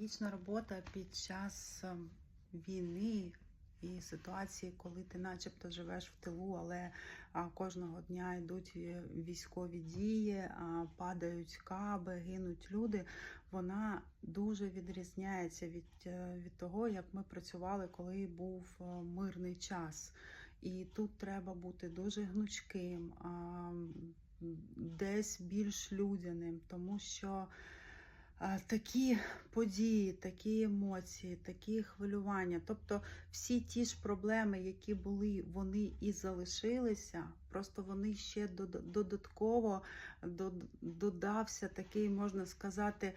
Психологічна робота під час ем, війни і ситуації, коли ти начебто живеш в тилу, але кожного дня йдуть е, військові дії, падають каби, гинуть люди, вона дуже відрізняється від, е, від того, як ми працювали, коли був е, мирний час. І тут треба бути дуже гнучким, десь більш людяним, тому що такі події, такі емоції, такі хвилювання, тобто всі ті ж проблеми, які були, вони і залишилися, просто вони ще додатково додався такий, можна сказати,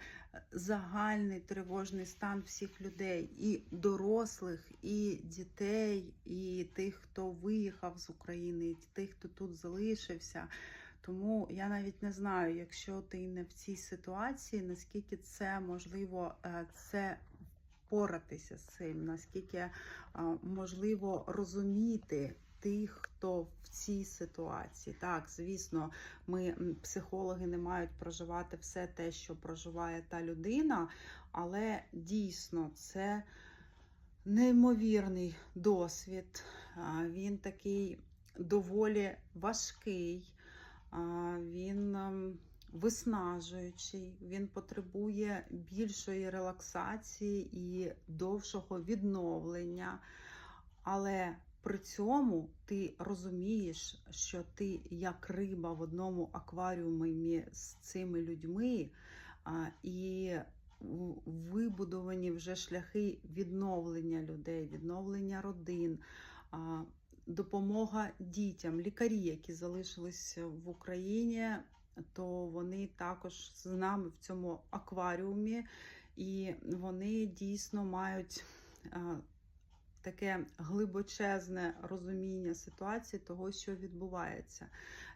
загальний тривожний стан всіх людей, і дорослих, і дітей, і тих, хто виїхав з України, і тих, хто тут залишився. Тому я навіть не знаю, якщо ти не в цій ситуації, наскільки це можливо е, це впоратися з цим, наскільки е, можливо розуміти тих, хто в цій ситуації. Так, звісно, ми психологи не мають проживати все те, що проживає та людина, але дійсно це неймовірний досвід. Він такий доволі важкий. Він ем, виснажуючий, він потребує більшої релаксації і довшого відновлення. Але при цьому ти розумієш, що ти як риба в одному акваріумі з цими людьми, і вибудовані вже шляхи відновлення людей, відновлення родин. Допомога дітям, лікарі, які залишились в Україні, то вони також з нами в цьому акваріумі, і вони дійсно мають таке глибочезне розуміння ситуації того, що відбувається.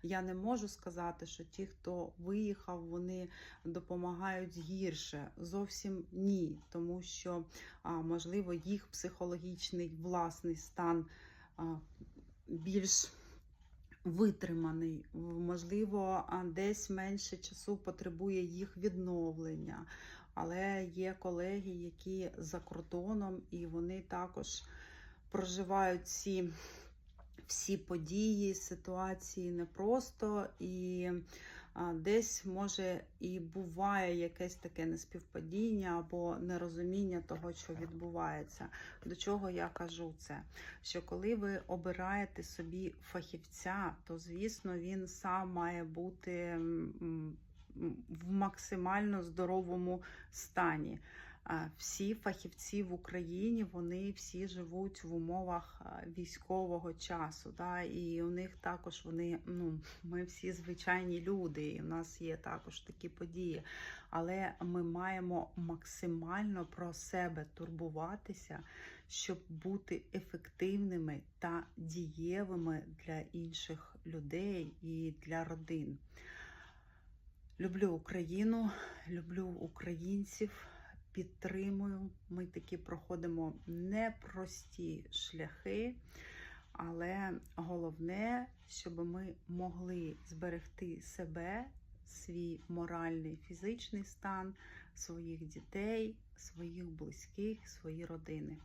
Я не можу сказати, що ті, хто виїхав, вони допомагають гірше. Зовсім ні, тому що можливо їх психологічний власний стан більш витриманий, можливо, десь менше часу потребує їх відновлення. Але є колеги, які за кордоном, і вони також проживають ці всі події, ситуації непросто, і десь може і буває якесь таке неспівпадіння або нерозуміння того, що відбувається. До чого я кажу це? Що коли ви обираєте собі фахівця, то звісно він сам має бути в максимально здоровому стані. Всі фахівці в Україні вони всі живуть в умовах військового часу. Да? І у них також вони, ну, ми всі звичайні люди, і у нас є також такі події. Але ми маємо максимально про себе турбуватися, щоб бути ефективними та дієвими для інших людей і для родин. Люблю Україну, люблю українців, підтримую. Ми такі проходимо непрості шляхи, але головне, щоб ми могли зберегти себе, свій моральний фізичний стан, своїх дітей, своїх близьких, свої родини.